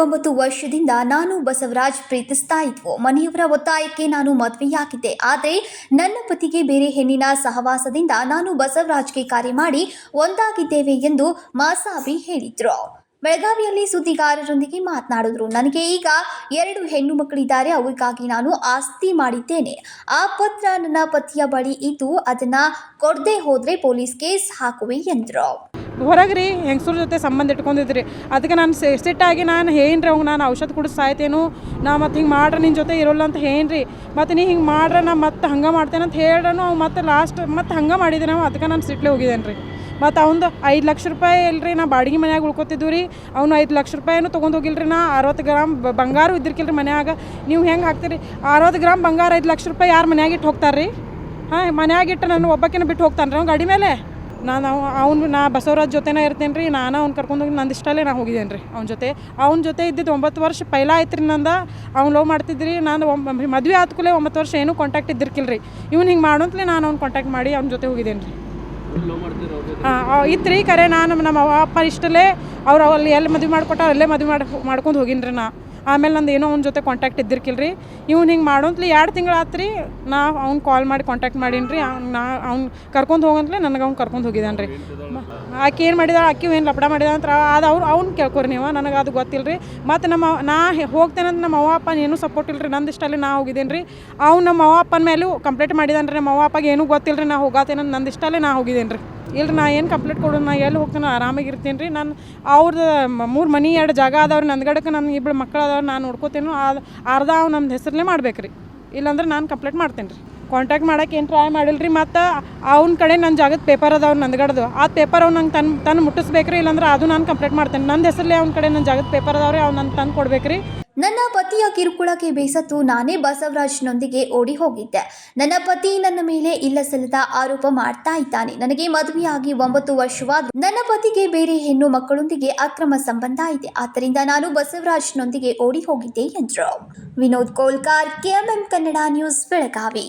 ಒಂಬತ್ತು ವರ್ಷದಿಂದ ನಾನು ಬಸವರಾಜ್ ಪ್ರೀತಿಸ್ತಾ ಇದ್ವು ಮನೆಯವರ ಒತ್ತಾಯಕ್ಕೆ ನಾನು ಮದುವೆಯಾಗಿದ್ದೆ. ಆದರೆ ನನ್ನ ಪತಿಗೆ ಬೇರೆ ಹೆಣ್ಣಿನ ಸಹವಾಸದಿಂದ ನಾನು ಬಸವರಾಜ್ಗೆ ಕಾರ್ಯ ಮಾಡಿ ಒಂದಾಗಿದ್ದೇವೆ ಎಂದು ಮಾಸಾಬಿ ಹೇಳಿದ್ರು. ಬೆಳಗಾವಿಯಲ್ಲಿ ಸುದ್ದಿಗಾರರೊಂದಿಗೆ ಮಾತನಾಡಿದ್ರು. ನನಗೆ ಈಗ ಎರಡು ಹೆಣ್ಣು ಮಕ್ಕಳಿದ್ದಾರೆ. ಅವರಿಗಾಗಿ ನಾನು ಆಸ್ತಿ ಮಾಡಿದ್ದೇನೆ. ಆ ಪತ್ರ ನನ್ನ ಪತಿಯ ಬಳಿ ಇದ್ದು ಅದನ್ನ ಕೊಡದೆ ಹೋದ್ರೆ ಪೊಲೀಸ್ ಕೇಸ್ ಹಾಕುವೆ ಎಂದ್ರು. ಹೊರಗೆ ರೀ, ಹೆಂಗಸ್ರ ಜೊತೆ ಸಂಬಂಧ ಇಟ್ಕೊಂಡಿದ್ರಿ. ಅದಕ್ಕೆ ನಾನು ಸಿಟ್ಟಾಗಿ ನಾನು ಏನ್ರಿ ಅವ್ಗೆ, ನಾನು ಔಷಧ ಕುಡಿದು ಸಾಯ್ತೇನು, ನಾ ಮತ್ತು ಹಿಂಗೆ ಮಾಡ್ರೆ ನಿನ್ನ ಜೊತೆ ಇರೋಲ್ಲ ಅಂತ ಏನ್ರಿ ಮತ್ತು ನೀ ಹಿಂಗೆ ಮಾಡ್ರೆ ನಾ ಮತ್ತೆ ಹಂಗೆ ಮಾಡ್ತೇನೆ ಅಂತ ಹೇಳ್ರನು ಅವ್ ಮತ್ತೆ ಲಾಸ್ಟ್ ಮತ್ತೆ ಹಂಗೆ ಮಾಡಿದೆ ನಾವು, ಅದಕ್ಕೆ ನಾನು ಸಿಟ್ಲೆ ಹೋಗಿದ್ದೇನೆ ರೀ. ಮತ್ತು ಅವ್ನು ಐದು ಲಕ್ಷ ರೂಪಾಯಿ ಇಲ್ರಿ, ನಾ ಬಾಡಿಗೆ ಮನ್ಯಾಗ ಉಳ್ಕೊತಿದ್ವಿ ರೀ. ಅವ್ನು ಐದು ಲಕ್ಷ ರೂಪಾಯಿನೂ ತೊಗೊಂಡು ಹೋಗಿಲ್ರಿ ನಾ, ಅರವತ್ತು ಗ್ರಾಮ್ ಬಂಗಾರ ಇದ್ದಿರ್ಕಿಲ್ರಿ ಮನ್ಯಾಗ. ನೀವು ಹೆಂಗೆ ಹಾಕ್ತೀರಿ? ಅರವತ್ತು ಗ್ರಾಮ್ ಬಂಗಾರ ಐದು ಲಕ್ಷ ರೂಪಾಯಿ ಯಾರು ಮನ್ಯಾಗ ಇಟ್ಟು ಹೋಗ್ತಾರೆ ರೀ? ಹಾಂ, ಮನ್ಯಾಗ ಇಟ್ಟು ನಾನು ಒಬ್ಬಕ್ಕಿನ ಬಿಟ್ಟು ಹೋಗ್ತಾನೆ ರೀ ಅವ್ನು ಗಾಡಿ ಮೇಲೆ? ನಾನು ಅವ ಅವ್ನು ನಾ ಬಸವರಾಜ್ ಜೊತೆನೇ ಇರ್ತೇನೆ ರೀ ನಾನು ಅವ್ನು ಕರ್ಕೊಂಡು ಹೋಗಿ ನಂದು ಇಷ್ಟಲ್ಲೇ ನಾ ಹೋಗಿದ್ದೇನೆ ರೀ ಅವ್ನ ಜೊತೆ. ಅವ್ನ ಜೊತೆ ಇದ್ದಿದ್ದು ಒಂಬತ್ತು ವರ್ಷ ಪೈಲ ಆಯ್ತು ರೀ ನಂದ. ಅವ್ನು ಲವ್ ಮಾಡ್ತಿದ್ರಿ, ನಾನು ಮದುವೆ ಆದ ಆದ್ಕೂಲೆ ಒಂಬತ್ತು ವರ್ಷ ಏನೂ ಕಾಂಟ್ಯಾಕ್ಟ್ ಇದ್ದಿರ್ಕಿಲ್ಲ ರೀ ಇವ್ನು ಹಿಂಗೆ ಮಾಡೋಂತಲೇ ನಾನು ಅವ್ನು ಕಾಂಟ್ಯಾಕ್ಟ್ ಮಾಡಿ ಅವ್ನ ಜೊತೆ ಹೋಗಿದ್ದೇನೆ ರೀ ಹಾಂ ಇತ್ತು ರೀ ಕರೆ ನಾನು ನಮ್ಮ ಅಪ್ಪ ಇಷ್ಟಲ್ಲೇ ಅವ್ರು ಅಲ್ಲಿ ಎಲ್ಲಿ ಮದುವೆ ಮಾಡ್ಕೊಟ್ಟ ಅಲ್ಲೇ ಮದುವೆ ಮಾಡಿ ಮಾಡ್ಕೊಂಡು ಹೋಗಿನಿ ರೀ ನಾ. ಆಮೇಲೆ ನಂದು ಏನೋ ಅವ್ನ ಜೊತೆ ಕಾಂಟ್ಯಾಕ್ಟ್ ಇದ್ದಿರ್ಕಿಲ್ಲ ರೀ ಇವ್ನು ಹಿಂಗೆ ಮಾಡೋಂತ್ಲಿ ಎರಡು ತಿಂಗಳು ಆತು ರೀ ನಾ ಅವ್ನು ಕಾಲ್ ಮಾಡಿ ಕಾಂಟ್ಯಾಕ್ಟ್ ಮಾಡೀನಿ ರೀ ನಾ ಅವ್ನು ಕರ್ಕೊಂಡು ಹೋಗಂತ್ಲೆ ನನಗೆ ಅವ್ನು ಕರ್ಕೊಂಡು ಹೋಗಿದ್ದಾನೆ ರೀ ಆಕೆ ಏನು ಮಾಡಿದ ಆಕೆ ಏನು ಲಪಡ ಮಾಡಿದ ಅಂತ ಅದು ಅವ್ರು ಅವ್ನು ಕೇಳ್ಕೊರಿ ನೀವು, ನನಗೆ ಅದು ಗೊತ್ತಿಲ್ಲ ರೀ ಮತ್ತು ನಮ್ಮ ನಾ ಹೋಗ್ತೇನೆ ಅಂತ ನಮ್ಮ ಅವ್ವ ಅಪ್ಪನ ಏನೂ ಸಪೋರ್ಟ್ ಇಲ್ಲ ರೀ ನಂದು ಇಷ್ಟಲ್ಲಿ ನಾ ಹೋಗಿದ್ದೇನೆ ರೀ ಅವ್ನು ನಮ್ಮ ಅವ್ವ ಅಪ್ಪನ ಮೇಲೂ ಕಂಪ್ಲೇಂಟ್ ಮಾಡಿದಾನೆ ರೀ ನಮ್ಮ ಅವ್ವ ಅಪ್ಪಗೆ ಏನೂ ಗೊತ್ತಿಲ್ಲ ರೀ ನಾ ಹೋಗಾತೇನೆ ನಂದು ಇಷ್ಟಲ್ಲೇ ನಾ ಹೋಗಿದ್ದೇನೆ ರೀ ಇಲ್ರಿ, ನಾ ಏನು ಕಂಪ್ಲೇಂಟ್ ಕೊಡೋದು, ನಾ ಎಲ್ಲಿ ಆರಾಮಾಗಿ ಇರ್ತೀನಿ ರೀ. ನಾನು ಅವ್ರದ್ದು ಮೂರು ಮನೆ ಎರಡು ಜಾಗ ಅದಾವ್ರಿ ನಂದ್ಗಡಕ್ಕೆ ನನ್ನ ಇಬ್ಬರು ಮಕ್ಕಳು ಅದಾವ್ರು ನಾನು ನೋಡ್ಕೋತೇನು ಅದು ಅರ್ಧ ಅವ್ನು ನಮ್ದು ಹೆಸರಲ್ಲೇ ಮಾಡ್ಬೇಕು ರೀ. ಇಲ್ಲಾಂದ್ರೆ ನಾನು ಕಂಪ್ಲೇಂಟ್ ಮಾಡ್ತೇನೆ ರೀ. ಕಾಂಟ್ಯಾಕ್ಟ್ ಮಾಡಕ್ಕೆ ಏನು ಟ್ರೈ ಮಾಡಿಲ್ಲ ರೀ ಮತ್ತು ಅವ್ನ ಕಡೆ ನನ್ನ ಜಾಗದ ಪೇಪರ್ ಅದಾವ್ರು ನಂದ್ಗಡ್ದು ಆ ಪೇಪರ್ ಅವ್ನು ನಂಗೆ ತನ್ನ ತನ್ನ ಮುಟ್ಟಿಸ್ಬೇಕು ರೀ, ಇಲ್ಲಾಂದ್ರೆ ಅದು ನಾನು ಕಂಪ್ಲೇಂಟ್ ಮಾಡ್ತೇನೆ. ನನ್ನ ಹೆಸರಲ್ಲಿ ಅವ್ನ ಕಡೆ ನನ್ನ ಜಾಗದ ಪೇಪರ್ ಅದಾವ್ರಿ ಅವ್ನು ನನ್ನ ತಂದು ಕೊಡ್ಬೇಕು ರೀ. ನನ್ನ ಪತಿಯ ಕಿರುಕುಳಕ್ಕೆ ಬೇಸತ್ತು ನಾನೇ ಬಸವರಾಜ್ನೊಂದಿಗೆ ಓಡಿ ಹೋಗಿದ್ದೆ. ನನ್ನ ಪತಿ ನನ್ನ ಮೇಲೆ ಇಲ್ಲಸಲ್ಲದ ಆರೋಪ ಮಾಡ್ತಾ ಇದ್ದಾನೆ. ನನಗೆ ಮದುವೆಯಾಗಿ ಒಂಬತ್ತು ವರ್ಷವಾದ ನನ್ನ ಪತಿಗೆ ಬೇರೆ ಹೆಣ್ಣು ಮಕ್ಕಳೊಂದಿಗೆ ಅಕ್ರಮ ಸಂಬಂಧ ಇದೆ. ಆದ್ದರಿಂದ ನಾನು ಬಸವರಾಜ್ನೊಂದಿಗೆ ಓಡಿ ಹೋಗಿದ್ದೆ, ಎಂದರು. Vinod Kolkar KMM Kannada news, Belagavi.